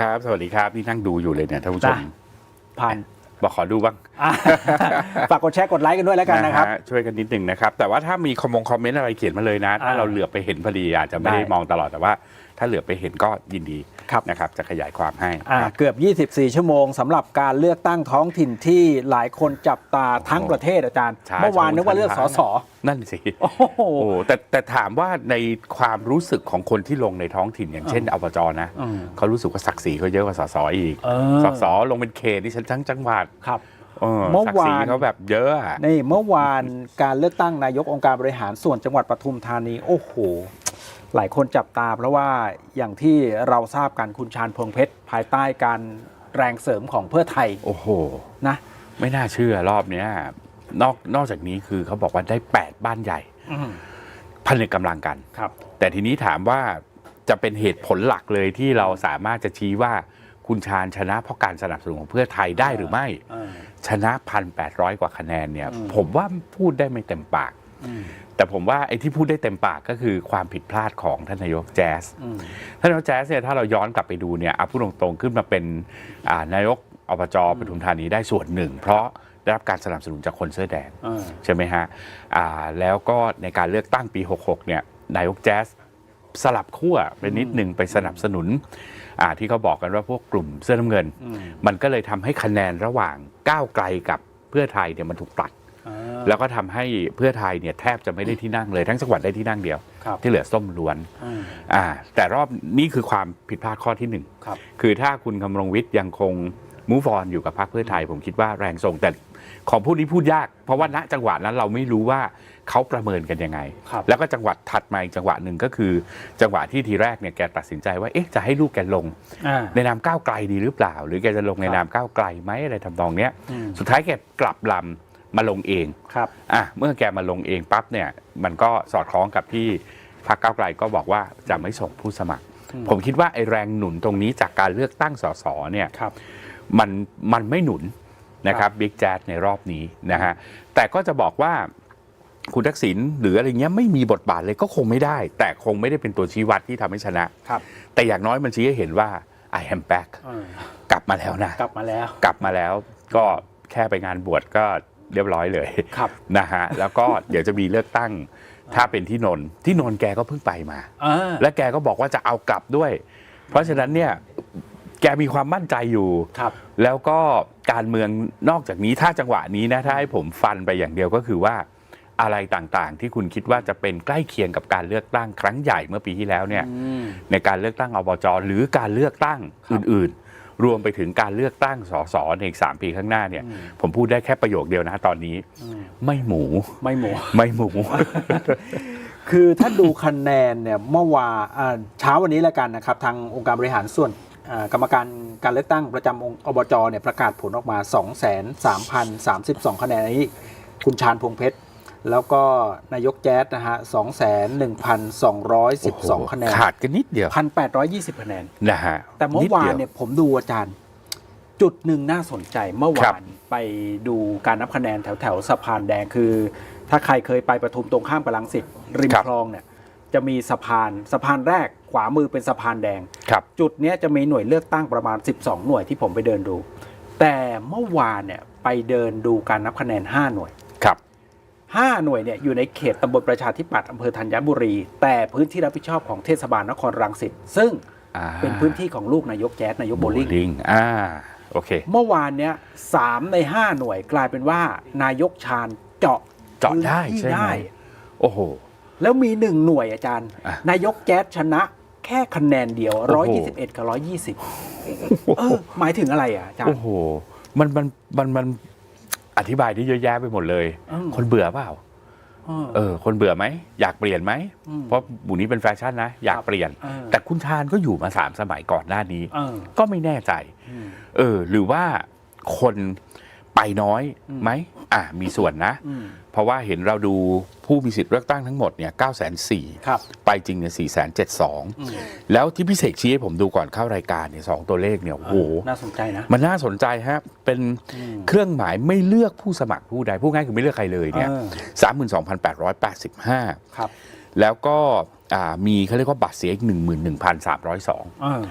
ครับ สวัสดีครับนี่นั่งดูอยู่เลยเนี่ยท่านผู้ชจ้ะมผ่านบอกขอดูบ้างอะฝากกดแชร์กดไลค์กันด้วยแล้วกันนะครับฮช่วยกันนิดหนึ่งนะครับ แต่ว่าถ้ามีคอมมงคอมเมนต์อะไรเขียนมาเลยนะ ถ้าอ่าเราเหลือบไปเห็นพอดีอาจจะไม่ได้ได้มองตลอดแต่ว่า ถ้าเหลือบไปเห็นก็ยินดีครับนะครับ จะขยายความให้อ่าครับ เกือบ 24 ชั่วโมงสำหรับการเลือกตั้งท้องถิ่นที่หลายคนจับตาทั้งประเทศอาจารย์ ใช่เมื่อวานนึกว่าเลือกสส นั่นสิ โอ้โห โอ้แต่แต่ถามว่าในความรู้สึกของคนที่ลงในท้องถิ่นอย่างเช่นอบจนะอืมเขารู้สึกว่าศักดิ์ศรีเขาเยอะกว่าสสอีกเออ สสลงเป็นเขตที่ฉันทั้งจังหวัดครับ เออเมื่อศักดิ์ศรีวาน เขาแบบเยอะอะ นี่เมื่อวานการเลือกตั้งนายกองค์การบริหารส่วนจังหวัดปทุมธานี โอ้โห หลายคนจับตาเพราะว่าอย่างที่เราทราบกันคุณชาญพวงเพชร ภายใต้การแรงเสริมของเพื่อไทย โอ้โห นะ ไม่น่าเชื่อรอบเนี้ยนอกนอกจากนี้คือเขาบอกว่าได้ 8 บ้านใหญ่อืมผนึกกำลังกัน ครับ แต่ทีนี้ถามว่าจะเป็นเหตุผลหลักเลยที่เราสามารถจะชี้ว่าคุณชาญชนะเพราะการสนับสนุนของเพื่อไทยได้หรือไม่เออชนะพันแปดร้อยกว่าคะแนนเนี่ยอืมผมว่าพูดได้ไม่เต็มปาก อืม แต่ผมว่าไอ้ที่พูดได้เต็มปากก็คือความผิดพลาดของท่านนายกแจ๊สอืมท่านนายกแจ๊สเนี่ยถ้าเราย้อนกลับไปดูเนี่ยเอาพูดตรงๆขึ้นมาเป็นอ่านายกอบจปทุมธานีได้ส่วนหนึ่ง เพราะได้รับการสนับสนุนจากคนเสื้อแดงเออใช่ไหมฮะอ่าแล้วก็ในการเลือกตั้งปี 66 เนี่ยนายกแจ๊สสลับขั้วไปนิดหนึ่งไปสนับสนุนอ่าที่เขาบอกกันว่าพวกกลุ่มเสื้อน้ำเงินอืมมันก็เลยทำให้คะแนนระหว่างก้าวไกลกับเพื่อไทยเนี่ยมันถูกตัดเออ แล้วก็ทำให้เพื่อไทยเนี่ยแทบจะไม่ได้ที่นั่งเลยทั้งจังหวัดได้ที่นั่งเดียวครับที่เหลือส้มล้วนอืมอ่าแต่รอบนี้คือความผิดพลาดข้อที่หนึ่งครับคือถ้าคุณคำรงวิทย์ยังคงมูฟออนอยู่กับพรรคเพื่อไทย ผมคิดว่าแรงส่งแต่ของพูดนี้พูดยาก เพราะว่าณจังหวะนั้นเราไม่รู้ว่าเขาประเมินกันยังไงครับแล้วก็จังหวัดถัดมาอีกจังหวะหนึ่งก็คือ จังหวะที่ทีแรกเนี่ยแกตัดสินใจว่าเอ๊ะจะให้ลูกแกลงอ่าในนามก้าวไกลดีหรือเปล่า หรือแกจะลงในครับนามก้าวไกลไหมอะไรทำนองเนี้ยอืมสุดท้ายแกกลับลำ มาลงเองครับอะเมื่อแกมาลงเองปั๊บเนี่ยมันก็สอดคล้องกับที่พรรคก้าวไกลก็บอกว่าจะไม่ส่งผู้สมัครอืมผมคิดว่าไอ้แรงหนุนตรงนี้จากการเลือกตั้งสสเนี่ยครับมันมันไม่หนุนนะครับบิ๊กแจ๊ในรอบนี้นะฮะแต่ก็จะบอกว่าคุณทักษิณหรืออะไรเงี้ยไม่มีบทบาทเลยก็คงไม่ได้ แต่คงไม่ได้เป็นตัวชี้วัดที่ทำให้ชนะ ครับ แต่อย่างน้อยมันชี้ให้เห็นว่า I am back เออกลับมาแล้วนะ กลับมาแล้ว กลับมาแล้วก็แค่ไปงานบวชก็ เรียบร้อยเลยครับนะฮะแล้วก็เดี๋ยวจะมีเลือกตั้งถ้าเป็นที่นนท์ที่นนท์แกก็เพิ่งไปมาอ่าและแกก็บอกว่าจะเอากลับด้วย เพราะฉะนั้นเนี่ยแกมีความมั่นใจอยู่ครับแล้วก็การเมืองนอกจากนี้ถ้าจังหวะนี้นะถ้าให้ผมฟันไปอย่างเดียวก็คือว่าอะไรต่างๆ ที่คุณคิดว่าจะเป็นใกล้เคียงกับการเลือกตั้งครั้งใหญ่เมื่อปีที่แล้วเนี่ยอืมในการเลือกตั้งอบจหรือการเลือกตั้งครับอื่นๆ รวมไปถึงการเลือกตั้งสสในอีกสามปีข้างหน้าเนี่ยอืมผมพูดได้แค่ประโยคเดียวนะตอนนี้อืมไม่หมู ไม่หมู ไม่หมู คือถ้าดูคะแนนเนี่ยเมื่อวานอ่าเช้าวันนี้แล้วกันนะครับ ทางองค์การบริหารส่วนอ่ากรรมการการเลือกตั้งประจำองค์อบจเนี่ยประกาศผลออกมา 2 3 0 3 2 คะแนนอันนี้ คุณชาญพวงเพชร แล้วก็นายกแจ๊ดนะฮะ2 1,212คะแนนขาดกันนิดเดียว1,820คะแนนนะฮะแต่เมื่อวานเนี่ยผมดูอาจารย์ จุดหนึ่งน่าสนใจเมื่อครัวาบนไปดูการนับคะแนนแถวแถวๆสะพานแดงคือ ถ้าใครเคยไปประทุมตรงข้ามกับลังสิตริมคลองเนี่ยจะมีสะพานสะพานแรกขวามือเป็นสะพานแดงครับจุดเนี้ยจะมีหน่วยเลือกตั้งประมาณ 12 หน่วยที่ผมไปเดินดู แต่เมื่อวานเนี่ยไปเดินดูการนับคะแนน 5 หน่วยครับ 5 หน่วยเนี่ยอยู่ในเขตตำบลประชาธิปัตย์อำเภอธัญบุรี แต่พื้นที่รับผิดชอบของเทศบาลนครรังสิตซึ่งอ่าเป็นพื้นที่ของลูกนายกแจ๊ดนายกโบลิ่งลิงอ่าโอเค เมื่อวานเนี้ยสามใน 5 หน่วยกลายเป็นว่านายกชาญเจาะเจาะได้พื้นที่ใช่ไหมได้โอ้โหแล้วมีหนึ่งหน่วยอาจารย์อะนายกแจ๊ดชนะแค่คะแนนเดียวโอ้โห121 กับ 120 เออ หมายถึงอะไรอะอาจารโอ้ย์โห มันมันมันมัน อธิบายได้เยอะแยะไปหมดเลย อืม คนเบื่อเปล่า เออ เออ คนเบื่อไหม อยากเปลี่ยนไหม อืมเพราะบุนี้เป็นแฟชั่นนะ อยากเปลี่ยน เออ แต่คุณชาญก็อยู่มาสามสมัยก่อนหน้านี้ เออก็ไม่แน่ใจ อืม เออ หรือว่าคนไปน้อยอืมไหม อะมีส่วนนะ อืม เพราะว่าเห็นเราดูผู้มีสิทธิ์เลือกตั้งทั้งหมดเนี่ย9 4 0 0 ครับไปจริงเนี่ย4 7 2อืมแล้วที่พิเศษชี้ให้ผมดูก่อนเข้ารายการเนี่ยสองตัวเลขเนี่ยโอ้โห น่าสนใจนะ มันน่าสนใจฮะ เป็นอืมเครื่องหมายไม่เลือกผู้สมัครผู้ใด ผู้ง่ายคือไม่เลือกใครเลยเนี่ยเออสามหมื่นสองพันแปดร้อยแปดสิบห้าครับแล้วก็อ่ามีเขาเรียกว่าบัตรเสียอีกหนึ่งหมื่นหนึ่งพันสามร้อยสองเออ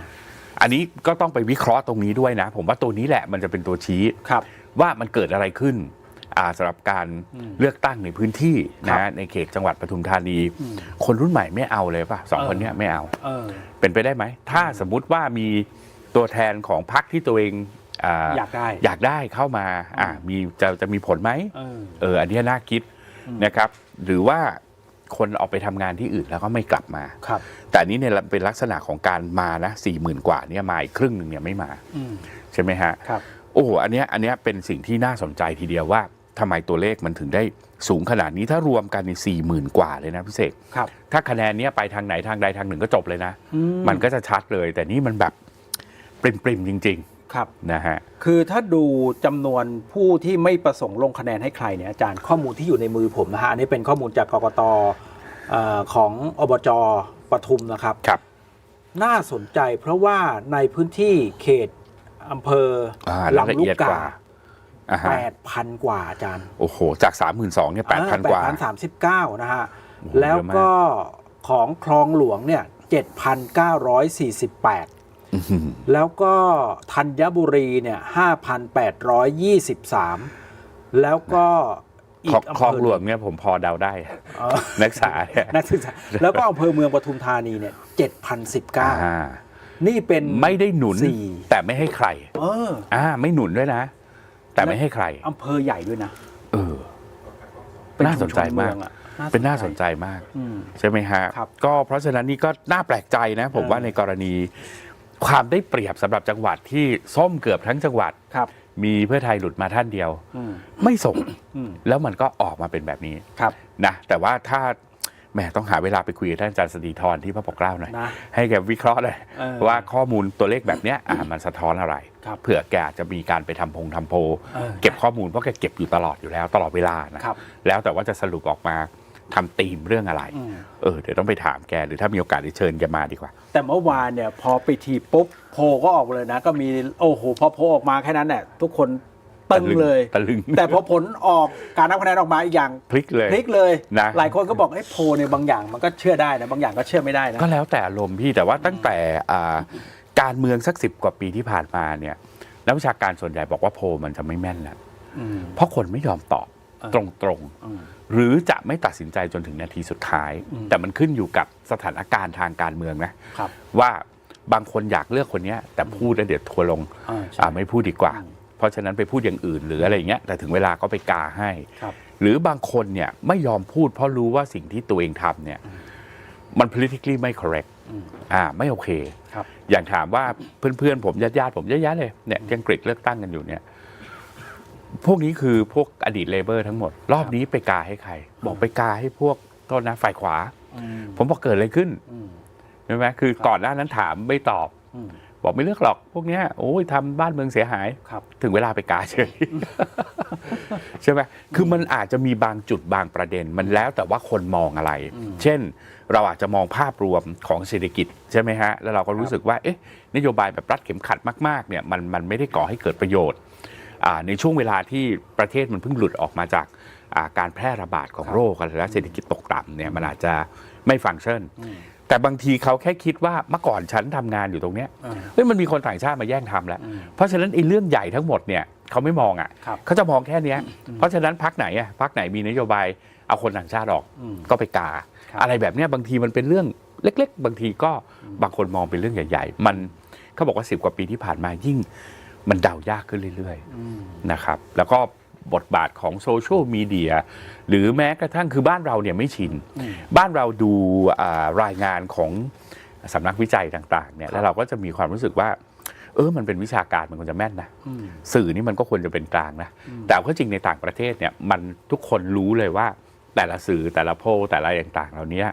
อันนี้ก็ต้องไปวิเคราะห์ตรงนี้ด้วยนะ ผมว่าตัวนี้แหละมันจะเป็นตัวชี้ ครับ ว่ามันเกิดอะไรขึ้นอ่า สำหรับการอืมเลือกตั้งในพื้นที่ครันะบในเขตจังหวัดปทุมธานีอืมคนรุ่นใหม่ไม่เอาเลยป่ะสองเออคนเนี้ยไม่เอาเออเป็นไปได้ไหม ถ้าสมมุติว่ามีตัวแทนของพรรคที่ตัวเองอ่าอยากได้อยากได้เข้ามาอ่ามีจะจะมีผลไหมเออเอออันเนี้ยน่าคิดอืมนะครับ หรือว่าคนออกไปทำงานที่อื่นแล้วก็ไม่กลับมาครับ แต่อันนี้เนี่ยเป็นลักษณะของการมานะสี่หมื่นกว่าเนี่ยมาอีกครึ่งหนึ่งเนี่ยไม่มาอืมใช่ไหมฮะครับโอ้โหอันเนี้ยอันเนี้ยเป็นสิ่งที่น่าสนใจทีเดียวว่า ทำไมตัวเลขมันถึงได้สูงขนาดนี้ถ้ารวมกันในสี่หมื่นกว่าเลยนะพี่เสกครับ ถ้าคะแนนเนี้ยไปทางไหนทางใดทางหนึ่งก็จบเลยนะอืมันก็จะชัดเลย แต่นี่มันแบบปริมปริมๆจริง ครับ ๆ นะฮะ คือถ้าดูจำนวนผู้ที่ไม่ประสงค์ลงคะแนนให้ใครเนี่ยอาจารย์ข้อมูลที่อยู่ในมือผมนะฮะอันนี้เป็นข้อมูลจากกกตเอ่อของอบจปทุมนะครับ ครับ น่าสนใจเพราะว่าในพื้นที่เขตอำเภออ่าลำละลูเอีกยดกกาว่า อ่าฮะแปดพันกว่าอาจารย์โอ้โห จากสามหมื่นสองเนี่ยแปดพันกว่าแปดพันสามสิบเก้านะฮะ โอ้โหแล้วก็ของคลองหลวงเนี่ยเจ็ดพันเก้าร้อยสี่สิบแปดอื้อหือแล้วก็ธัญบุรีเนี่ยห้าพันแปดร้อยยี่สิบสามแล้วก็อีคลองกอำคลองเภอหลวงเนี่ยผมพอเดาได้ เออนักศึกษาเนี่ยนักศึกษาแล้วก็อำเภอเมืองปทุมธานีเนี่ยเจ็ดพันสิบเก้าอ่านี่เป็นไม่ได้หนุน สี่แต่ไม่ให้ใครเออ อ่าไม่หนุนด้วยนะ แต่ไม่ให้ใครอำเภอใหญ่ด้วยนะเออเป็น่าสนใจมากชุชเมืองอะเป็นน่าสนใจมากอืมใช่ไหมฮะครับก็เพราะฉะนั้นนี่ก็น่าแปลกใจนะ ผมเออว่าในกรณีความได้เปรียบสำหรับจังหวัดที่ส้มเกือบทั้งจังหวัดครับ มีเพื่อไทยหลุดมาท่านเดียวอืมไม่ส่งอืมแล้วมันก็ออกมาเป็นแบบนี้ครับนะแต่ว่าถ้า แหมต้องหาเวลาไปคุยกับท่านอาจารย์สตีธรที่พระปกเกล้าหน่อยนะให้แกวิเคราะห์หน่อยเออว่าข้อมูลตัวเลขแบบเนี้ยอะมันสะท้อนอะไร ครับเผื่อแกอาจจะมีการไปทำพงทำโพลเออ เก็บข้อมูลเพราะแกเก็บอยู่ตลอดอยู่แล้วตลอดเวลานะ ครับ แล้วแต่ว่าจะสรุปออกมาทำธีมเรื่องอะไร อืม เออเดี๋ยวต้องไปถามแกหรือถ้ามีโอกาสได้เชิญแกมาดีกว่า แต่เมื่อวานเนี่ยพอไปทีปุ๊บโพลก็ออกมาเลยนะ ก็มีโอ้โหพอโพลออกมาแค่นั้นแหละทุกคน ตึงเลยตะลึง แต่พอผลออกการนับคะแนนออกมาอีกอย่างพลิกเลยพลิกเลยนะหลายคนก็บอกไอ้ยโพลในยบางอย่างมันก็เชื่อได้นะบางอย่างก็เชื่อไม่ได้นะก็แล้วแต่อารมณ์พี่แต่ว่าตั้งแต่อ่าการเมืองสักสิบกว่าปีที่ผ่านมาเนี่ยนักวิชาการส่วนใหญ่บอกว่าโพลมันจะไม่แม่นแล้วอืมเพราะคนไม่ยอมตอบเออตรงๆอืมหรือจะไม่ตัดสินใจจนถึงนาทีสุดท้ายอืมแต่มันขึ้นอยู่กับสถานการณ์ทางการเมืองนะครับว่าบางคนอยากเลือกคนเนี้ยแต่พูดแล้วเดี๋ยวทัวร์ลงอ่าใช่อ่าไม่พูดดีกว่าอืม เพราะฉะนั้นไปพูดอย่างอื่นหรืออะไรอย่างเงี้ยแต่ถึงเวลาก็ไปกาให้ครับหรือบางคนเนี่ยไม่ยอมพูดเพราะรู้ว่าสิ่งที่ตัวเองทำเนี่ยมัน politically ไม่ correct อืมอ่าไม่โอเคครับอย่างถามว่าเพื่อนๆ ผมญาติๆผมเยอะแยะเลยเนี่ยยังกฤษเลือกตั้งกันอยู่เนี่ยพวกนี้คือพวกอดีตเลเบอร์ทั้งหมด รอบนี้ไปกาให้ใคร บอกไปกาให้พวกโทษนะฝ่ายขวาอืมผมบอกเกิดอะไรขึ้นอืมใช่ไหมคือก่อนหน้านั้นถามไม่ตอบอืม บอกไม่เลือกหรอกพวกเนี้ยโอ้ยทำบ้านเมืองเสียหายครับถึงเวลาไปกาเฉยใช่ไหมคือมันอาจจะมีบางจุดบางประเด็น มันแล้วแต่ว่าคนมองอะไรอืมเช่น เราอาจจะมองภาพรวมของเศรษฐกิจใช่ไหมฮะแล้วเราก็รู้สึกว่าเอ๊ะนโยบายแบบรัดเข็มขัดมากๆเนี่ยมันมันไม่ได้ก่อให้เกิดประโยชน์อ่าในช่วงเวลาที่ประเทศมันเพิ่งหลุดออกมาจากอ่าการแพร่ระบาดของโรคและเศรษฐกิจตกต่ำเนี่ยมันอาจจะไม่ฟังก์ชันอืม แต่บางทีเขาแค่คิดว่าเมื่อก่อนฉันทำงานอยู่ตรงเนี้ยอ่าเฮ้ยมันมีคนต่างชาติมาแย่งทำแล้วอืมเพราะฉะนั้นไอ้เรื่องใหญ่ทั้งหมดเนี่ยเขาไม่มองอะครับเขาจะมองแค่เนี้ย เพราะฉะนั้นพักไหนอะพักไหนมีนโยบายเอาคนต่างชาติออกอืมก็ไปกาครับอะไรแบบเนี้ยบางทีมันเป็นเรื่องเล็ก ๆ บางทีก็บางคนมองเป็นเรื่องใหญ่ ๆ มันเขาบอกว่าสิบกว่าปีที่ผ่านมายิ่งมันเดายากขึ้นเรื่อยอืมๆนะครับ แล้วก็ บทบาทของโซเชียลมีเดียหรือแม้กระทั่งคือบ้านเราเนี่ยไม่ชินอืมบ้านเราดูอ่ารายงานของสำนักวิจัยต่างๆเนี่ยแล้วเราก็จะมีความรู้สึกว่า เออมันเป็นวิชาการมันควรจะแม่นนะอืมสื่อนี่มันก็ควรจะเป็นกลางนะอืมแต่เอาก็จริงในต่างประเทศเนี่ยมันทุกคนรู้เลยว่าแต่ละสื่อแต่ละโพลแต่ละอย่างต่างๆเหล่านี้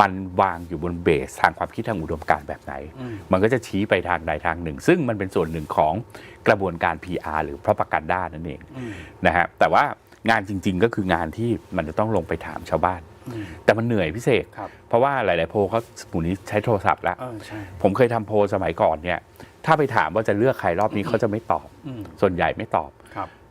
มันวางอยู่บนเบสทางความคิดทางอุดมการณ์แบบไหนอืมมันก็จะชี้ไปทางใดทางหนึ่ง ซึ่งมันเป็นส่วนหนึ่งของกระบวนการ PR หรือ propaganda นั่นเองอืมนะฮะแต่ว่างานจริง ๆ ก็คืองานที่มันจะต้องลงไปถามชาวบ้านอืมแต่มันเหนื่อยพิเศษครับเพราะว่าหลาย ๆ โพลเขาสมุนนี้ใช้โทรศัพท์แล้วเออใช่ผมเคยทำโพลสมัยก่อนเนี่ยถ้าไปถามว่าจะเลือกใครรอบนี้เขาจะไม่ตอบอืมส่วนใหญ่ไม่ตอบครับ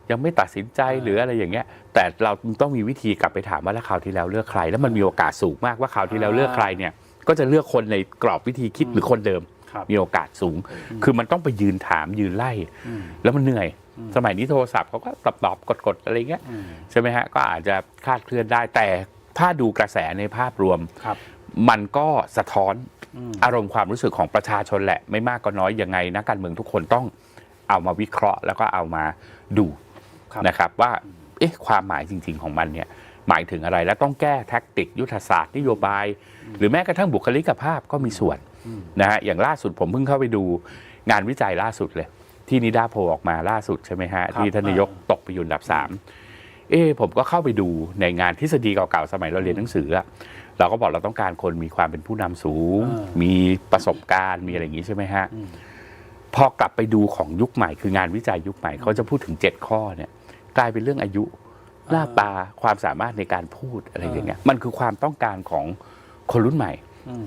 ยังไม่ตัดสินใจอ่าหรืออะไรอย่างเงี้ย แต่เราต้องมีวิธีกลับไปถามว่าแล้วคราวที่แล้วเลือกใคร แล้วมันมีโอกาสสูงมากว่าคราวที่แล้วอ่าเลือกใครเนี่ย ก็จะเลือกคนในกรอบวิธีคิดหรือคนเดิมครับมีโอกาสสูง คือมันต้องไปยืนถามยืนไล่อืมแล้วมันเหนื่อยอืมสมัยนี้โทรศัพท์เขาก็ตอบตอบกดกดอะไรเงี้ยอืมใช่ไหมฮะก็อาจจะคลาดเคลื่อนได้ แต่ถ้าดูกระแสในภาพรวมครับมันก็สะท้อนอืมอารมณ์ความรู้สึกของประชาชนแหละ ไม่มากก็น้อยยังไงนักการเมืองทุกคนต้องเอามาวิเคราะห์แล้วก็เอามาดูครับ นะครับว่าเอ๊ะความหมายจริง ๆของมันเนี่ยหมายถึงอะไรและต้องแก้แท็กติก ยุทธศาสตร์นโยบาย หรือแม้กระทั่งบุคลิกภาพก็มีส่วนอืมนะฮะอย่างล่าสุดผมเพิ่งเข้าไปดูงานวิจัยล่าสุดเลย ที่นิดาโพลออกมาล่าสุดใช่ไหมฮะครับที่ท่านนายกตกไปอยู่อันดับสามเอ๊ะผมก็เข้าไปดูในงานทฤษฎีเก่าๆสมัยเราเรียนหนังสืออะเราก็บอกเราต้องการคนมีความเป็นผู้นำสูงอ่ามีประสบการณ์มีอะไรอย่างนี้ใช่ไหมฮะอืมพอกลับไปดูของยุคใหม่คืองานวิจัยยุคใหม่เขาจะพูดถึง 7 ข้อเนี่ย กลายเป็นเรื่องอายุ หน้าตาความสามารถในการพูดอะไรอย่างเงี้ยมันคือความต้องการของคนรุ่นใหม่อืม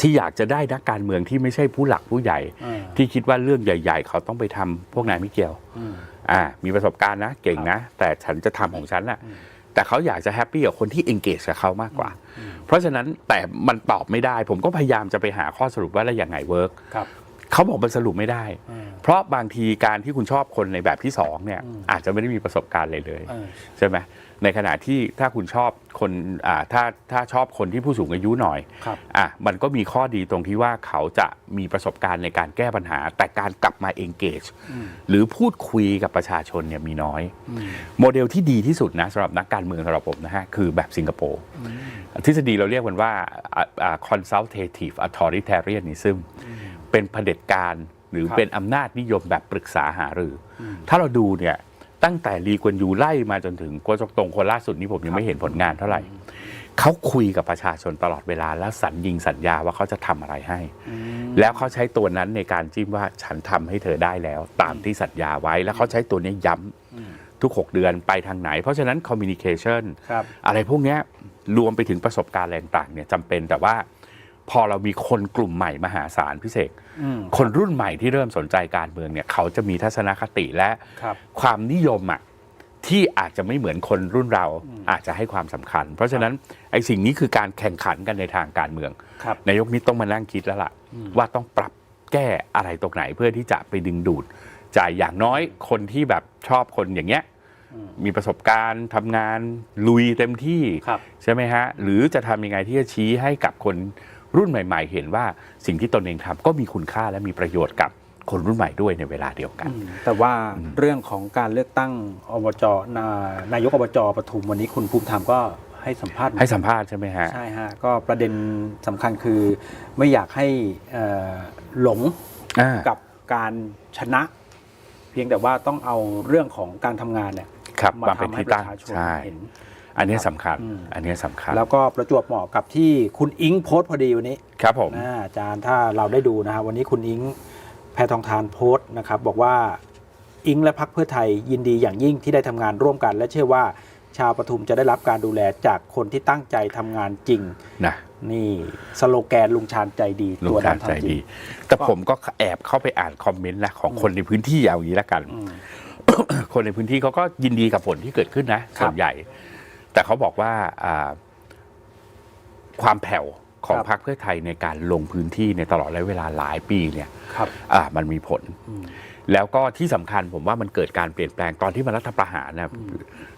ที่อยากจะได้นักการเมืองที่ไม่ใช่ผู้หลักผู้ใหญ่อ่าที่คิดว่าเรื่องใหญ่ ๆ เขาต้องไปทำพวกนายไม่เกี่ยวอืมอ่า มีประสบการณ์นะเก่งนะ แต่ฉันจะทำของฉันน่ะอืมแต่เขาอยากจะแฮปปี้กับคนที่ engage กับเขามากกว่าอืมเพราะฉะนั้นแต่มันตอบไม่ได้ ผมก็พยายามจะไปหาข้อสรุปว่าแล้วยังไงเวิร์กครับ เขาบอกมันสรุปไม่ได้อ่าเพราะบางทีการที่คุณชอบคนในแบบที่สองเนี่ยอืมอาจจะไม่ได้มีประสบการณ์เลยเลยเออใช่ไหมในขณะที่ถ้าคุณชอบคนอ่าถ้าถ้าชอบคนที่ผู้สูงอายุหน่อยครับอะมันก็มีข้อดีตรงที่ว่าเขาจะมีประสบการณ์ในการแก้ปัญหา แต่การกลับมา engage อืมหรือพูดคุยกับประชาชนเนี่ยมีน้อยอืมโมเดลที่ดีที่สุดนะสำหรับนักการเมืองสำหรับผมนะฮะคือแบบสิงคโปร์ทฤษฎีเราเรียกมันว่าอ่าอ่า consultative authoritarianism เป็นเผด็จการหรือครับเป็นอำนาจนิยมแบบปรึกษาหารืออมถ้าเราดูเนี่ยตั้งแต่ลีกวนยูไล่มาจนถึงกัวจกตงคนล่าสุดนี้ผมยังไม่เห็นผลงานเท่าไหร่เขาคุยกับประชาชนตลอดเวลาแล้วสัญญิงสัญญาว่าเขาจะทำอะไรให้อืมแล้วเขาใช้ตัวนั้นในการจิ้มว่าฉันทำให้เธอได้แล้วตามที่สัญญาไว้ แล้วเขาใช้ตัวนี้ย้ำอืมทุก 6 เดือนไปทางไหน เพราะฉะนั้น communication ครับอะไรพวกเนี้ยรวมไปถึงประสบการณ์อะไรต่างๆเนี่ยจำเป็นแต่ว่า พอเรามีคนกลุ่มใหม่มหาศาลพิเศษอืมคนรุ่นใหม่ที่เริ่มสนใจการเมืองเนี่ยเขาจะมีทัศนคติและครับความนิยมอะที่อาจจะไม่เหมือนคนรุ่นเราอืมอาจจะให้ความสำคัญ เพราะฉะนั้นไอ้สิ่งนี้คือการแข่งขันกันในทางการเมืองครับนายกนี้ต้องมานั่งคิดแล้วล่ะอืมว่าต้องปรับแก้อะไรตรงไหนเพื่อที่จะไปดึงดูดจ่ายอย่างน้อยคนที่แบบชอบคนอย่างเงี้ยอืมมีประสบการณ์ทำงานลุยเต็มที่ครับใช่ไหมฮะ หรือจะทำยังไงที่จะชี้ให้กับคน รุ่นใหม่ ๆ เห็นว่าสิ่งที่ตนเองทำก็มีคุณค่าและมีประโยชน์กับคนรุ่นใหม่ด้วยในเวลาเดียวกันอืมแต่ว่าเรื่องของการเลือกตั้งอบจนานายกอบจปทุมวันนี้คุณภูมิธรรมก็ให้สัมภาษณ์ให้สัมภาษณ์ใช่ไหมฮะใช่ฮะก็ประเด็นสำคัญคือไม่อยากให้เอ่อหลงอ่ากับการชนะ เพียงแต่ว่าต้องเอาเรื่องของการทำงานเนี่ยครับมาความเป็นทำให้ที่ปตั้งระชาชนใช่เห็น อันนี้สำคัญอืมอันนี้สำคัญ แล้วก็ประจวบเหมาะกับที่คุณอิงโพสต์พอดีวันนี้ครับผม นะอาจารย์ถ้าเราได้ดูนะฮะวันนี้คุณอิงแพทองทานโพสต์นะครับบอกว่าอิงและพักเพื่อไทยยินดีอย่างยิ่งที่ได้ทำงานร่วมกัน และเชื่อว่าชาวปทุมจะได้รับการดูแลจากคนที่ตั้งใจทำงานจริง นะนี่สโลแกนลุงชาญใจดีลุงตัวชาญดำใจทำจริดี งแต่ผมก็แอบเข้าไปอ่านคอมเมนต์นะของคนในพื้นที่เอาอย่างนี้ละกัน อืม คนในพื้นที่เขาก็ยินดีกับผลที่เกิดขึ้นนะ ครับ ส่วนใหญ่ แต่เขาบอกว่าอ่าความแผ่วของครับพรรคเพื่อไทยในการลงพื้นที่ในตลอดระยะเวลาหลายปีเนี่ยครับอ่ามันมีผลอืมแล้วก็ที่สำคัญผมว่ามันเกิดการเปลี่ยนแปลงตอนที่มันรัฐประหารนะ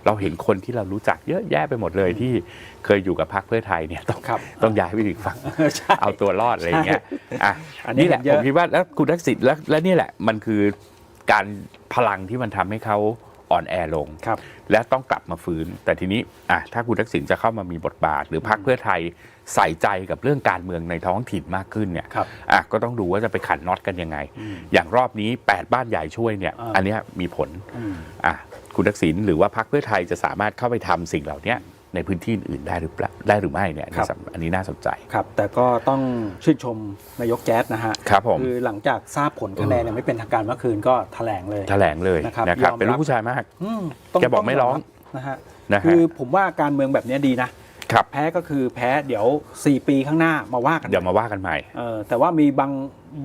เราเห็นคนที่เรารู้จักเยอะแยะไปหมดเลยที่เคยอยู่กับพรรคเพื่อไทยเนี่ยต้องครับต้องย้ายไปอีกฝั่งใช่เอาตัวรอดอะไรอย่างเงี้ยอะอันนี้นี่แหละเห็นเยผอะมคิดว่าแล้วคุณทักษิณแล้วและนี่แหละมันคือการพลังที่มันทำให้เขา อ่อนแอลงครับและต้องกลับมาฟื้น แต่ทีนี้อะถ้าคุณทักษิณจะเข้ามามีบทบาท หรือพรรคเพื่อไทยใส่ใจกับเรื่องการเมืองในท้องถิ่นมากขึ้นเนี่ยครับอะก็ต้องดูว่าจะไปขันน็อตกันยังไงอืมอย่างรอบนี้ 8 บ้านใหญ่ช่วยเนี่ยอ่าอันเนี้ยมีผลอืมอะคุณทักษิณหรือว่าพรรคเพื่อไทยจะสามารถเข้าไปทำสิ่งเหล่านี้ ในพื้นที่อื่นได้หรือเปล่าได้หรือไม่เนี่ยอันนี้สำอันนี้น่าสนใจ ครับ แต่ก็ต้องชื่นชมนายกแจ๊ดนะฮะครับผมคือหลังจากทราบผลคะแนนเนี่ยไม่เป็นทางการเมื่อคืนก็แถลงเลย แถลงเลยนะครับนะครับยอมรับ เป็นลูกผู้ชายมาก อืมแกบอกไม่ร้องนะฮะนะฮะคือผมว่าการเมืองแบบเนี้ยดีนะ ครับ แพ้ก็คือแพ้เดี๋ยว 4 ปีข้างหน้ามาว่ากันเดี๋ยวมาว่ากันใหม่เออแต่ว่ามีบาง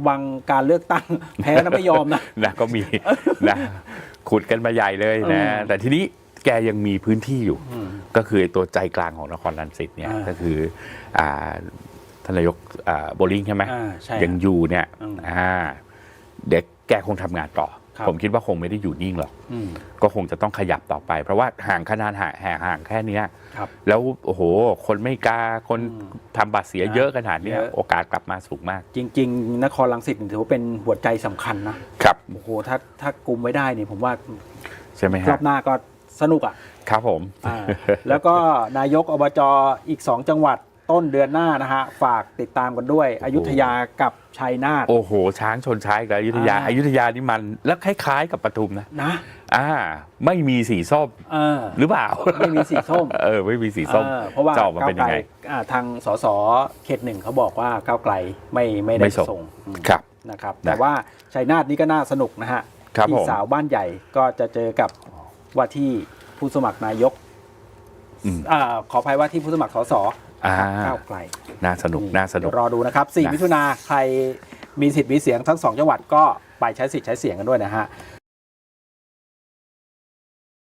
บางการเลือกตั้ง แพ้แล้วไม่ยอมนะ นะก็มีนะขุดกันมาใหญ่เลยนะอืมแต่ทีนี้ แกยังมีพื้นที่อยู่อืมก็คือไอ้ตัวใจกลางของนครรังสิตเนี่ยอ่าก็คืออ่าท่านนายกอ่าโบลิงใช่ไหมอ่าใช่ยังอยู่เนี่ยอืมอ่าเด็กแกคงทำงานต่อครับผมคิดว่าคงไม่ได้อยู่นิ่งหรอกอืมก็คงจะต้องขยับต่อไป เพราะว่าห่างขนาดห่างห่างห่างแค่เนี้ยครับแล้วโอ้โห คนไม่กล้าคนอืมทำบัตรเสียเยอะขนาดเนี้ยเยอะโอกาสกลับมาสูงมาก จริง ๆ นครลังสิตถือว่าเป็นหัวใจสำคัญนะครับโอ้โหถ้าถ้ากุมไว้ได้นี่ผมว่าใช่ไหมรฮะอบหน้าก็ สนุกอะครับผมอ่าแล้วก็นายกอบจอีก 2 จังหวัดต้นเดือนหน้านะฮะ ฝากติดตามกันด้วย อยุธยากับชัยนาท โอ้โห ช้างชนช้างกับอยุธยาอ่าอยุธยานี่มัน แล้วคล้าย ๆ กับปทุมนะนะอ่า ไม่มีสีส้มเออ หรือเปล่าไม่มีสีส้ม เออไม่มีสีส้มเออเพราะว่าจะออกมาก้าเป็นวยัไกลงไงอ่าทางสสเขตหนึ่งเขาบอกว่าก้าวไกลไม่ไม่ได้ไม่ส่ง ส่งอืมครับ นะครับนะแต่ว่าชัยนาทนี่ก็น่าสนุกนะฮะครับที่ผม สาวบ้านใหญ่ก็จะเจอกับ ว่าที่ผู้สมัครนายกอืมอ่าขออภัยว่าที่ผู้สมัครสสอ่า ก้าวไกลน่าสนุกน่าสนุกเดี๋ยวรอดูนะครับ 4 นะ มิถุนาใครมีสิทธิ์มีเสียงทั้ง2จังหวัดก็ไปใช้สิทธิ์ใช้เสียงกันด้วยนะฮะ